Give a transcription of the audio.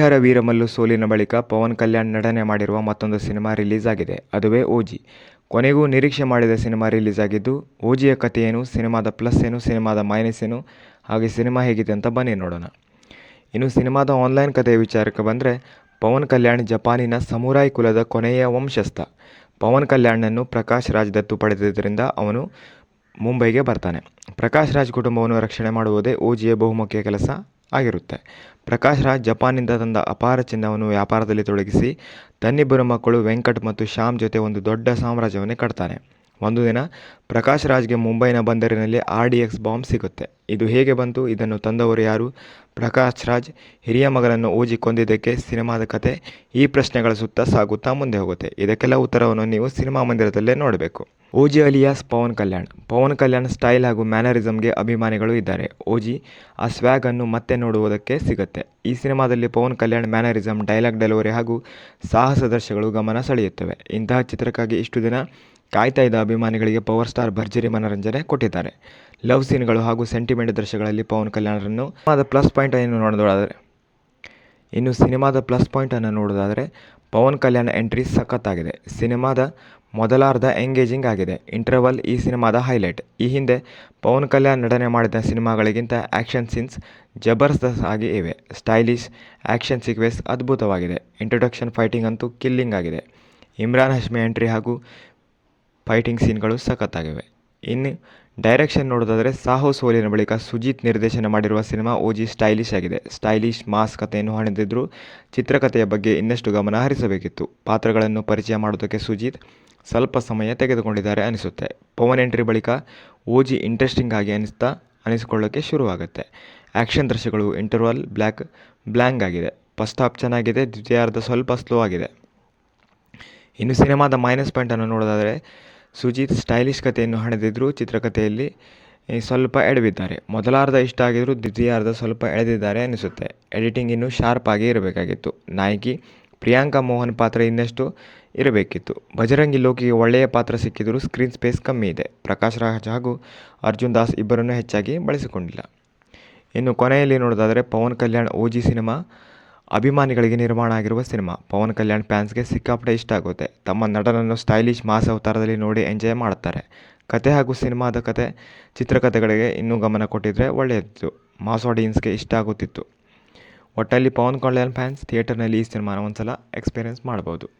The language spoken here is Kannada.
ಹರಿಹರ ವೀರಮಲ್ಲು ಸೋಲಿನ ಬಳಿಕ ಪವನ್ ಕಲ್ಯಾಣ್ ನಟನೆ ಮಾಡಿರುವ ಮತ್ತೊಂದು ಸಿನಿಮಾ ರಿಲೀಸ್ ಆಗಿದೆ ಅದುವೇ ಓಜಿ. ಕೊನೆಗೂ ನಿರೀಕ್ಷೆ ಮಾಡಿದ ಸಿನಿಮಾ ರಿಲೀಸ್ ಆಗಿದ್ದು ಓಜಿಯ ಕಥೆಯೇನು, ಸಿನಿಮಾದ ಪ್ಲಸ್ ಏನು, ಸಿನಿಮಾದ ಮೈನಸ್ ಏನು, ಹಾಗೆ ಸಿನಿಮಾ ಹೇಗಿದೆ ಅಂತ ಬನ್ನಿ ನೋಡೋಣ. ಇನ್ನು ಸಿನಿಮಾದ ಆನ್ಲೈನ್ ಕಥೆಯ ವಿಚಾರಕ್ಕೆ ಬಂದರೆ, ಪವನ್ ಕಲ್ಯಾಣ್ ಜಪಾನಿನ ಸಮುರಾಯ್ ಕುಲದ ಕೊನೆಯ ವಂಶಸ್ಥ. ಪವನ್ ಕಲ್ಯಾಣ್ನನ್ನು ಪ್ರಕಾಶ್ ರಾಜ್ ದತ್ತು ಪಡೆದಿದ್ದರಿಂದ ಅವನು ಮುಂಬೈಗೆ ಬರ್ತಾನೆ. ಪ್ರಕಾಶ್ ರಾಜ್ ಕುಟುಂಬವನ್ನು ರಕ್ಷಣೆ ಮಾಡುವುದೇ ಓಜಿಯ ಬಹುಮುಖ್ಯ ಕೆಲಸ. ಆಗಿರುತ್ತೆ. ಪ್ರಕಾಶ್ ರಾಜ್ ಜಪಾನಿಂದ ತಂದ ಅಪಾರ ಚಿನ್ನವನ್ನು ವ್ಯಾಪಾರದಲ್ಲಿ ತೊಡಗಿಸಿ, ತನ್ನಿಬ್ಬರು ಮಕ್ಕಳು ವೆಂಕಟ್ ಮತ್ತು ಶ್ಯಾಮ್ ಜೊತೆ ಒಂದು ದೊಡ್ಡ ಸಾಮ್ರಾಜ್ಯವನ್ನೇ ಕಟ್ತಾನೆ ಒಂದು ದಿನ ಪ್ರಕಾಶ್ ರಾಜ್ಗೆ ಮುಂಬೈನ ಬಂದರಿನಲ್ಲಿ ಆರ್ ಡಿ ಎಕ್ಸ್ ಬಾಂಬ್ ಸಿಗುತ್ತೆ. ಇದು ಹೇಗೆ ಬಂತು? ಇದನ್ನು ತಂದವರು ಯಾರು? ಪ್ರಕಾಶ್ ರಾಜ್ ಹಿರಿಯ ಮಗನನ್ನು ಓಜಿ ಕೊಂದಿದ್ದಕ್ಕೆ ಸಿನಿಮಾದ ಕತೆ ಈ ಪ್ರಶ್ನೆಗಳ ಸುತ್ತ ಸಾಗುತ್ತಾ ಮುಂದೆ ಹೋಗುತ್ತೆ. ಇದಕ್ಕೆಲ್ಲ ಉತ್ತರವನ್ನು ನೀವು ಸಿನಿಮಾ ಮಂದಿರದಲ್ಲೇ ನೋಡಬೇಕು. OG alias, Pawan Kalyan. Pawan Kalyan style ಹಾಗೂ ಮ್ಯಾನರಿಸಮ್ಗೆ ಅಭಿಮಾನಿಗಳು ಇದ್ದಾರೆ. ಓಜಿ, ಆ ಸ್ವ್ಯಾಗನ್ನು ಮತ್ತೆ ನೋಡುವುದಕ್ಕೆ ಸಿಗುತ್ತೆ. ಈ ಸಿನಿಮಾದಲ್ಲಿ Pawan Kalyan mannerism, dialogue delivery ಹಾಗೂ ಸಾಹಸ ದೃಶ್ಯಗಳು ಗಮನ ಸೆಳೆಯುತ್ತವೆ. ಇಂತಹ ಚಿತ್ರಕ್ಕಾಗಿ ಇಷ್ಟು ದಿನ ಕಾಯ್ತಾ ಇದ್ದ ಅಭಿಮಾನಿಗಳಿಗೆ ಪವರ್ ಸ್ಟಾರ್ ಭರ್ಜರಿ ಮನರಂಜನೆ ಕೊಟ್ಟಿದ್ದಾರೆ. ಲವ್ ಸೀನ್ಗಳು ಹಾಗೂ ಸೆಂಟಿಮೆಂಟ್ ದೃಶ್ಯಗಳಲ್ಲಿ ಪವನ್ ಕಲ್ಯಾಣರನ್ನು ಸಿನಿಮಾದ ಪ್ಲಸ್ ಪಾಯಿಂಟ್ ಏನು ನೋಡೋದಾದರೆ, ಇನ್ನು ಸಿನಿಮಾದ ಪ್ಲಸ್ ಪಾಯಿಂಟನ್ನು ನೋಡೋದಾದರೆ ಪವನ್ ಕಲ್ಯಾಣ್ ಎಂಟ್ರಿ ಸಖತ್ತಾಗಿದೆ. ಸಿನಿಮಾದ ಮೊದಲಾರ್ಧ ಎಂಗೇಜಿಂಗ್ ಆಗಿದೆ. ಇಂಟರ್ವಲ್ ಈ ಸಿನಿಮಾದ ಹೈಲೈಟ್. ಈ ಹಿಂದೆ ಪವನ್ ಕಲ್ಯಾಣ್ ನಟನೆ ಮಾಡಿದ ಸಿನಿಮಾಗಳಿಗಿಂತ ಆ್ಯಕ್ಷನ್ ಸೀನ್ಸ್ ಜಬರ್ದಸ್ತ್ ಆಗಿ ಇವೆ. ಸ್ಟೈಲಿಶ್ ಆ್ಯಕ್ಷನ್ ಸೀಕ್ವೆನ್ಸ್ ಅದ್ಭುತವಾಗಿದೆ. ಇಂಟ್ರೊಡಕ್ಷನ್ ಫೈಟಿಂಗ್ ಅಂತೂ ಕಿಲ್ಲಿಂಗ್ ಆಗಿದೆ. ಇಮ್ರಾನ್ ಹಶ್ಮಿ ಎಂಟ್ರಿ ಹಾಗೂ ಫೈಟಿಂಗ್ ಸೀನ್ಗಳು ಸಖತ್ತಾಗಿವೆ. ಇನ್ನು ಡೈರೆಕ್ಷನ್ ನೋಡೋದಾದರೆ ಸಾಹೋ ಸೋಲಿನ ಬಳಿಕ ಸುಜಿತ್ ನಿರ್ದೇಶನ ಮಾಡಿರುವ ಸಿನಿಮಾ ಓಜಿ ಸ್ಟೈಲಿಶ್ ಆಗಿದೆ. ಸ್ಟೈಲಿಶ್ ಮಾಸ್ ಕಥೆಯನ್ನು ಹೊಣೆದಿದ್ದರೂ ಚಿತ್ರಕಥೆಯ ಬಗ್ಗೆ ಇನ್ನಷ್ಟು ಗಮನ ಹರಿಸಬೇಕಿತ್ತು. ಪಾತ್ರಗಳನ್ನು ಪರಿಚಯ ಮಾಡೋದಕ್ಕೆ ಸುಜಿತ್ ಸ್ವಲ್ಪ ಸಮಯ ತೆಗೆದುಕೊಂಡಿದ್ದಾರೆ ಅನಿಸುತ್ತೆ. ಪವನ್ ಎಂಟ್ರಿ ಬಳಿಕ ಓಜಿ ಇಂಟ್ರೆಸ್ಟಿಂಗ್ ಆಗಿ ಅನಿಸ್ತಾ ಅನಿಸಿಕೊಳ್ಳೋಕ್ಕೆ ಶುರುವಾಗುತ್ತೆ. ಆ್ಯಕ್ಷನ್ ದೃಶ್ಯಗಳು ಇಂಟರ್ವಲ್ ಬ್ಲ್ಯಾಕ್ ಬ್ಲ್ಯಾಂಗ್ ಆಗಿದೆ. ಫಸ್ಟ್ ಹಾಫ್ ಚೆನ್ನಾಗಿದೆ, ದ್ವಿತೀಯಾರ್ಧ ಸ್ವಲ್ಪ ಸ್ಲೋ ಆಗಿದೆ. ಇನ್ನು ಸಿನಿಮಾದ ಮೈನಸ್ ಪಾಯಿಂಟನ್ನು ನೋಡೋದಾದರೆ ಸುಜೀತ್ ಸ್ಟೈಲಿಶ್ ಕಥೆಯನ್ನು ಹಣೆದಿದ್ದರೂ ಚಿತ್ರಕಥೆಯಲ್ಲಿ ಸ್ವಲ್ಪ ಎಡವಿದ್ದಾರೆ. ಮೊದಲಾರ್ಧ ಇಷ್ಟ ಆಗಿದ್ದರೂ ದ್ವಿತೀಯಾರ್ಧ ಸ್ವಲ್ಪ ಎಳೆದಿದ್ದಾರೆ ಅನಿಸುತ್ತೆ. ಎಡಿಟಿಂಗ್ ಇನ್ನೂ ಶಾರ್ಪ್ ಆಗಿ ಇರಬೇಕಾಗಿತ್ತು. ನಾಯಕಿ ಪ್ರಿಯಾಂಕಾ ಮೋಹನ್ ಪಾತ್ರ ಇನ್ನಷ್ಟು ಇರಬೇಕಿತ್ತು. ಬಜರಂಗಿ ಲೋಕಿಗೆ ಒಳ್ಳೆಯ ಪಾತ್ರ ಸಿಕ್ಕಿದರೂ ಸ್ಕ್ರೀನ್ ಸ್ಪೇಸ್ ಕಮ್ಮಿ ಇದೆ. ಪ್ರಕಾಶ್ ರಾಜ್ ಹಾಗೂ ಅರ್ಜುನ್ ದಾಸ್ ಇಬ್ಬರನ್ನು ಹೆಚ್ಚಾಗಿ ಬಳಸಿಕೊಂಡಿಲ್ಲ. ಇನ್ನು ಕೊನೆಯಲ್ಲಿ ನೋಡೋದಾದರೆ ಪವನ್ ಕಲ್ಯಾಣ್ ಓಜಿ ಸಿನಿಮಾ. ಅಭಿಮಾನಿಗಳಿಗೆ ನಿರ್ಮಾಣ ಆಗಿರುವ ಸಿನಿಮಾ. ಪವನ್ ಕಲ್ಯಾಣ್ ಫ್ಯಾನ್ಸ್ಗೆ ಸಿಕ್ಕಾಪಟ್ಟೆ ಇಷ್ಟ ಆಗುತ್ತೆ. ತಮ್ಮ ನಟನನ್ನು ಸ್ಟೈಲಿಶ್ ಮಾಸ್ ಅವತಾರದಲ್ಲಿ ನೋಡಿ ಎಂಜಾಯ್ ಮಾಡುತ್ತಾರೆ. ಕತೆ ಹಾಗೂ ಸಿನಿಮಾದ ಕತೆ, ಚಿತ್ರಕಥೆಗಳಿಗೆ ಇನ್ನೂ ಗಮನ ಕೊಟ್ಟಿದ್ದರೆ ಒಳ್ಳೆಯದಿತ್ತು. ಮಾಸ್ ಆಡಿಯನ್ಸ್ಗೆ ಇಷ್ಟ ಆಗುತ್ತಿತ್ತು. ಒಟ್ಟಲ್ಲಿ ಪವನ್ ಕಲ್ಯಾಣ್ ಫ್ಯಾನ್ಸ್ ಥಿಯೇಟರ್ನಲ್ಲಿ ಈ ಸಿನಿಮಾನ ಒಂದ್ಸಲ ಎಕ್ಸ್ಪೀರಿಯೆನ್ಸ್ ಮಾಡ್ಬೋದು.